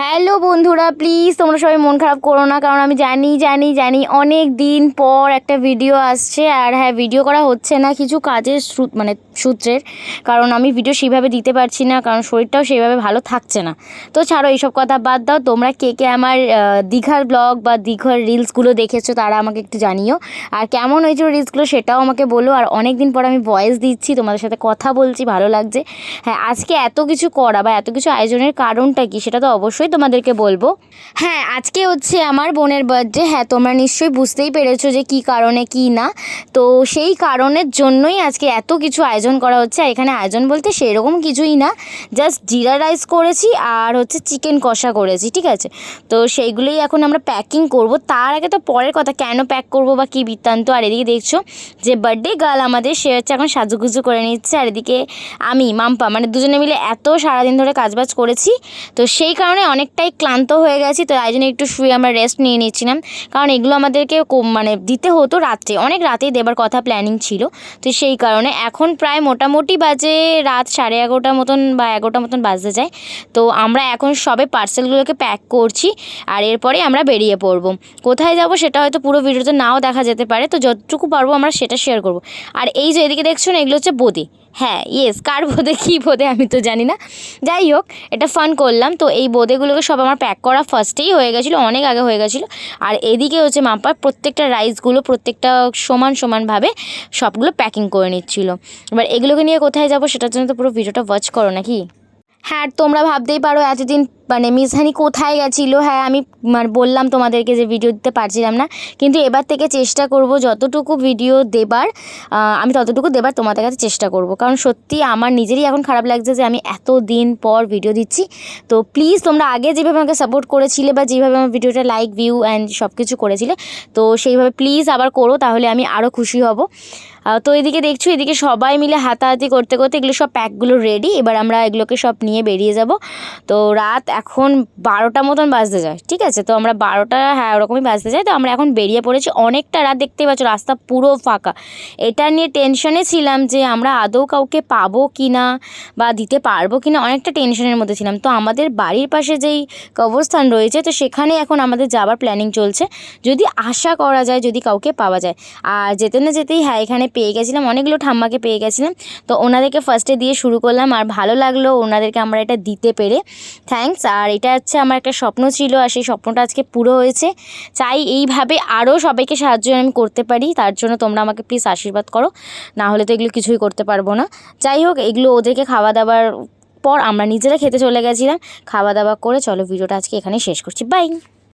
Hello বন্ধুরা please তোমরা সবাই মন খারাপ করো না, কারণ আমি জানি জানি জানি অনেক দিন পর একটা ভিডিও আসছে, আর হ্যাঁ ভিডিও করা হচ্ছে না কিছু কাজের মানে সূত্রের, কারণ আমি ভিডিও সেইভাবে দিতে পারছি না, কারণ শরীরটাও সেইভাবে ভালো থাকছে না। তো ছাড়ো, এইসব কথা বাদ দাও, তোমরা কে কে আমার দীঘার ব্লগ বা দীঘার রিলসগুলো দেখেছ তারা আমাকে একটু জানিও। আর কেমন হয়েছিল রিলসগুলো সেটাও আমাকে বলো, আর অনেক দিন পর আমি ভয়েস দিচ্ছি, তোমাদের সাথে কথা বলছি, ভালো লাগছে। হ্যাঁ আজকে এত কিছু করা বা এত কিছু আয়োজনের কারণটা কি, সেটা তো অবশ্যই তোমাদেরকে বলব। হ্যাঁ আজকে হচ্ছে আমার বোনের বার্থডে হ্যাঁ তোমরা নিশ্চয়ই বুঝতেই পেরেছ যে কি কারণে, কি না। তো সেই কারণের জন্যই আজকে এত কিছু আয়োজন করা হচ্ছে। আর এখানে আয়োজন বলতে সেরকম কিছুই না। জাস্ট জিরা রাইস করেছি আর হচ্ছে চিকেন কষা করেছি, ঠিক আছে? তো সেইগুলোই এখন আমরা প্যাকিং করব। তার আগে তো পরের কথা, কেন প্যাক করব বা কী বৃত্তান্ত? আর এদিকে দেখছ যে বার্থডে গার্ল আমাদের, সে হচ্ছে এখন সাজুগুজু করে নিচ্ছে। আর এদিকে আমি, মাম্পা মানে দুজনে মিলে এত সারাদিন ধরে কাজবাজ করেছি। তো সেই কারণে অনেকটাই ক্লান্ত হয়ে গেছি, তো তাই জন্য একটু শুয়ে আমরা রেস্ট নিয়ে নিচ্ছিলাম। কারণ এগুলো আমাদেরকে মানে দিতে হতো রাত্রে। অনেক রাতেই দেবার কথা প্ল্যানিং ছিল। তো সেই কারণে এখন প্রায় মোটামুটি বাজে রাত সাড়ে এগারোটা মতন বা এগারোটা মতন বাজতে যায়। তো আমরা এখন সবে পার্সেলগুলোকে প্যাক করছি আর এরপরে আমরা বেরিয়ে পড়ব। কোথায় যাব সেটা হয়তো পুরো ভিডিওতে নাও দেখা যেতে পারে। তো যতটুকু পারব আমরা সেটা শেয়ার করব। আর এই যে এদিকে দেখছ এগুলো হচ্ছে বোদে। হ্যাঁ ইয়েস কার বোধে কী বোধে আমি তো জানি না। যাই হোক, এটা ফান করলাম। তো এই বোঁদেগুলোকে সব আমার প্যাক করা ফার্স্টেই হয়ে গেছিল, অনেক আগে হয়ে গেছিল। আর এদিকে হচ্ছে মাম্পার প্রত্যেকটা রাইসগুলো প্রত্যেকটা সমান সমানভাবে সবগুলো প্যাকিং করে নিচ্ছিল। এবার এগুলোকে নিয়ে কোথায় যাব সেটার জন্য তো পুরো ভিডিওটা ওয়াচ করো নাকি? হ্যাঁ তোমরা ভাবতেই পারো, এতদিন মানে মিসহানি কোথায় গেছিল? হ্যাঁ আমি মানে বললাম তোমাদেরকে যে ভিডিও দিতে পারছিলাম না। কিন্তু এবার থেকে চেষ্টা করব যতটুকু ভিডিও দেবার আমি ততটুকু দেবার তোমাদের কাছে চেষ্টা করব। কারণ সত্যি আমার নিজেরই এখন খারাপ লাগছে যে আমি এত দিন পর ভিডিও দিচ্ছি। তো প্লিজ তোমরা আগে যেভাবে আমাকে সাপোর্ট করেছিলে বা যেভাবে আমার ভিডিওটা লাইক ভিউ অ্যান্ড সব কিছু করেছিলে, তো সেইভাবে প্লিজ আবার করো, তাহলে আমি আরও খুশি হব। তো এদিকে দেখছ, এদিকে সবাই মিলে হাতাহাতি করতে করতে এগুলো সব প্যাকগুলো রেডি এবার আমরা এগুলোকে সব নিয়ে বেরিয়ে যাব। তো রাত এখন বারোটা মতন বাজতে যায়, ঠিক আছে? তো আমরা বারোটা হ্যাঁ ওরকমই বাজতে যায়। তো আমরা এখন বেরিয়ে পড়েছি অনেকটা রাত দেখতেই পাচ্ছ রাস্তা পুরো ফাঁকা। এটা নিয়ে টেনশনে ছিলাম যে আমরা আদৌ কাউকে পাবো কি না বা দিতে পারব কি না, অনেকটা টেনশনের মধ্যে ছিলাম। তো আমাদের বাড়ির পাশে যেই কবরস্থান রয়েছে, তো সেখানে এখন আমাদের যাবার প্ল্যানিং চলছে। যদি আশা করা যায়, যদি কাউকে পাওয়া যায়। আর যেতে না যেতেই হ্যাঁ এখানে পেয়ে গেছিলাম, অনেকগুলো ঠাম্মাকে পেয়ে গেছিলাম। তো ওনাদেরকে ফার্স্টে দিয়ে শুরু করলাম। আর ভালো লাগল ওনাদেরকে আমরা এটা দিতে পেরে। থ্যাঙ্কস আর এটা হচ্ছে আমার একটা স্বপ্ন ছিল আর সেই স্বপ্নটা আজকে পুরো হয়েছে। চাই এইভাবে আরও সবাইকে সাহায্য আমি করতে পারি, তার জন্য তোমরা আমাকে প্লিজ আশীর্বাদ করো। না হলে তো এগুলো কিছুই করতে পারব না। যাই হোক, এগুলো ওদেরকে খাওয়া দাওয়ার পর আমরা নিজেরা খেতে চলে গেছিলাম। খাওয়া দাওয়া করে চলো, ভিডিওটা আজকে এখানে শেষ করছি। বাই